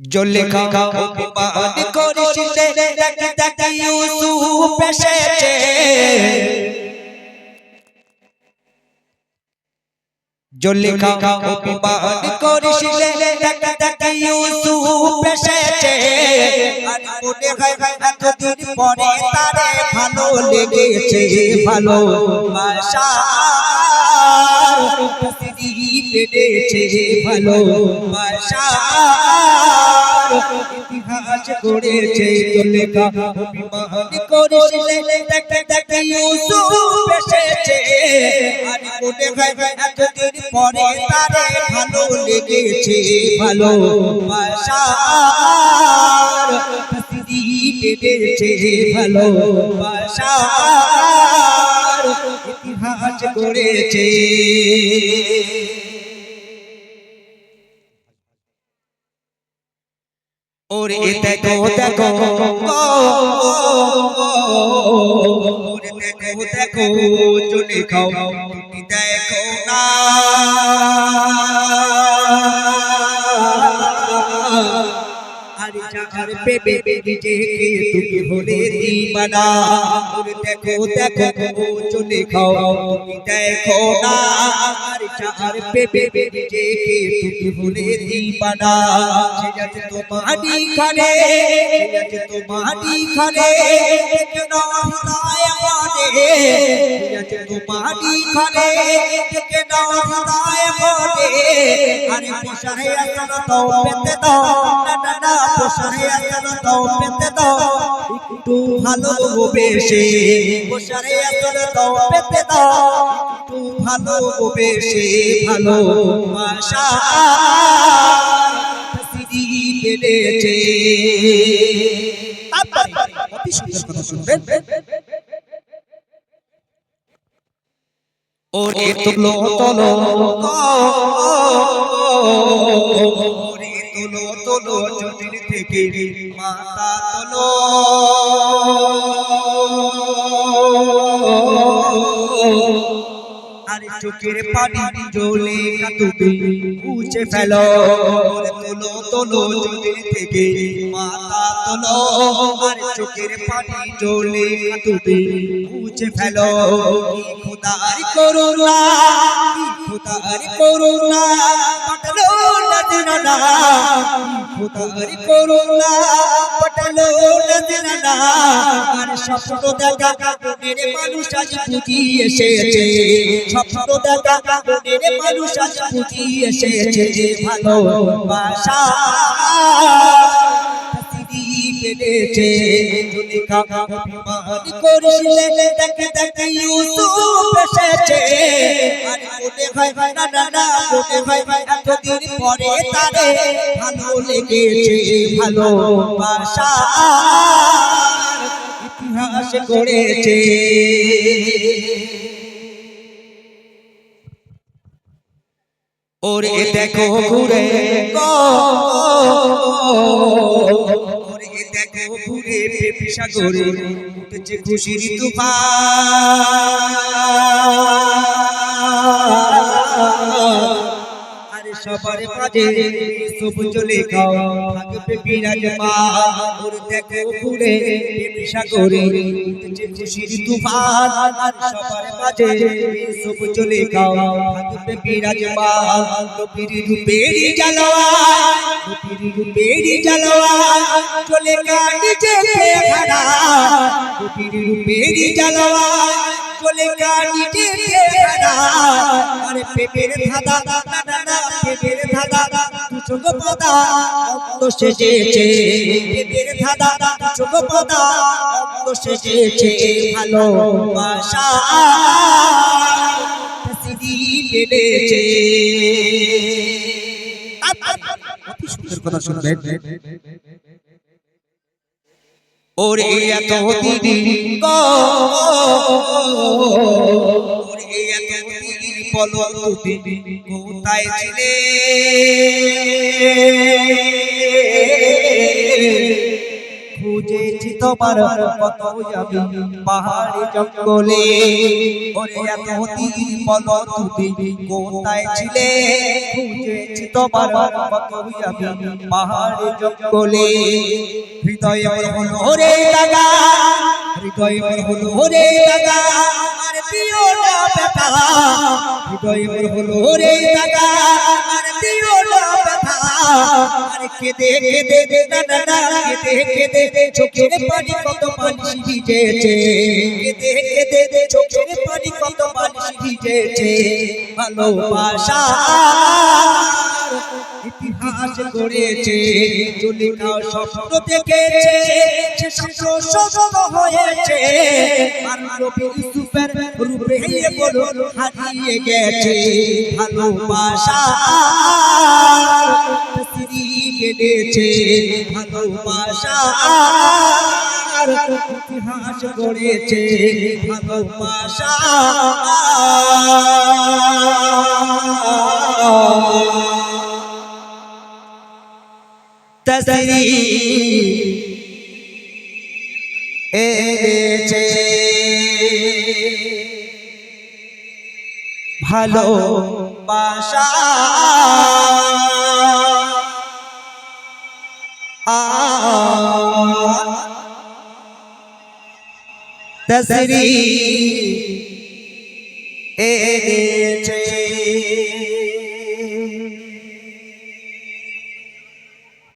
জলেখা অপমান করিসিলে দেখি দেখি ইউসুফ এসেছে জলেখা অপমান করিসিলে দেখি দেখি ইউসুফ এসেছে আর মনে হয় এতদিন পরে তারে ভালো লেগেছে ভালো পেরেছে ভালো ইতিহাস গড়েছে লেখা অভিমান। করেছিলে দেখে দেখে ইউসুফ এসেছে। আর মনে হয় এতদিন পরে তারে ভালো লেগেছে। ভালো বাসার পেরেছে ভালো বাসার ইতিহাস গড়েছে। ওরে দেখো দেখো ওরে দেখো দেখো চলে খাও চার পেবে নিজেকে তুমি হলে দিবানা দেখো দেখো চলে খাও তুমি দেখো না চার পেবে নিজেকে তুমি হলে দিবানা তোমারই খানে কেন হৃদয় কেন হৃদয় মনে আরে পোষায় আসন তো পেতে দাও। না না না পোষায় আসন তো পেতে দাও। একটু ভালো বেশে পোষায় আসন তো পেতে দাও। একটু ভালো বেশে ভালো ভাষা পেরেছে অতি সুন্দর কথা শুনবেন। ওরে তুলো তোলো ওরে তুলো তোলো যদি থেকে মাতা তোলো। চোখের পানি জলে তুমি মুছে ফেলো তোলো তোলো চটির থেকে। মাথা তোলো আর চোখের পানি জলে তুমি মুছে ফেলো খোদার করুণা খোদার করুণা। নজরানা করুণা পটলো নজরানা আর স্বপ্ন দেখা মনের মানুষ আজ বুঝি এসেছে স্বপ্ন দেখা মনের মানুষ আজ বুঝি পেরেছে যদি কাকা করিলে দেখে দেখে ইউসুফ এসেছে আর মনে হয় না না না মনে হয় এতদিন পরে তারে ভালো লেগেছে ভালো বাসা ইতিহাস গড়েছে ওরে দেখো ঘুরে ঘুরে পেপি সাগরে উঠেছে খুশির তুফান। সবার মাঝে সব চলে গাও থাকবে বিরাজমান দেখো ঘুরে সাগরে খুশির তুফান। সবার মাঝে সব চলে গাও থাকবে বিরাজমান নবীর রূপেরই জালোয়া নবীর রূপেরই জালোয়া চলে যে খাড়া নবীর রূপেরই জালোয়া গানি যে আরে পেপের না না পেপের ধাঁধা দুচোখ পদা অন্ত সেজেছে। পেপের ধাঁধা দুচোখ পদা অন্ত সেজেছে ভালোবাসা সিদি পেলেছে অতি সুন্দর কথা শুনবেন। ওরে এত দিদি গো ওরে এত দিদি বলো তুমি কোথায় ছিলে? খুঁজেছি তোমার কত আমি পাহাড়ি জঙ্গলে। ওরে এতদিন বলো তুমি কোথায় ছিলে? খুঁজেছি তোমার কত আমি পাহাড়ি জঙ্গলে। হৃদয় আমার হলো রে দাগা হৃদয় হলো রে দাগা আর দিও না ব্যথা। হৃদয় আমার হলো রে দাগা আর পানি ইতিহাস গড়েছে চলে যাও স্বপ্ন দেখেছে হয়েছে। ইউসুফের রূপে বলো হারিয়ে গেছে। ভালোবাসা কেঁদেছে ভালোবাসা ইতিহাস গড়েছে ভালোবাসা তসরি এনেছে ভালো तसरी ए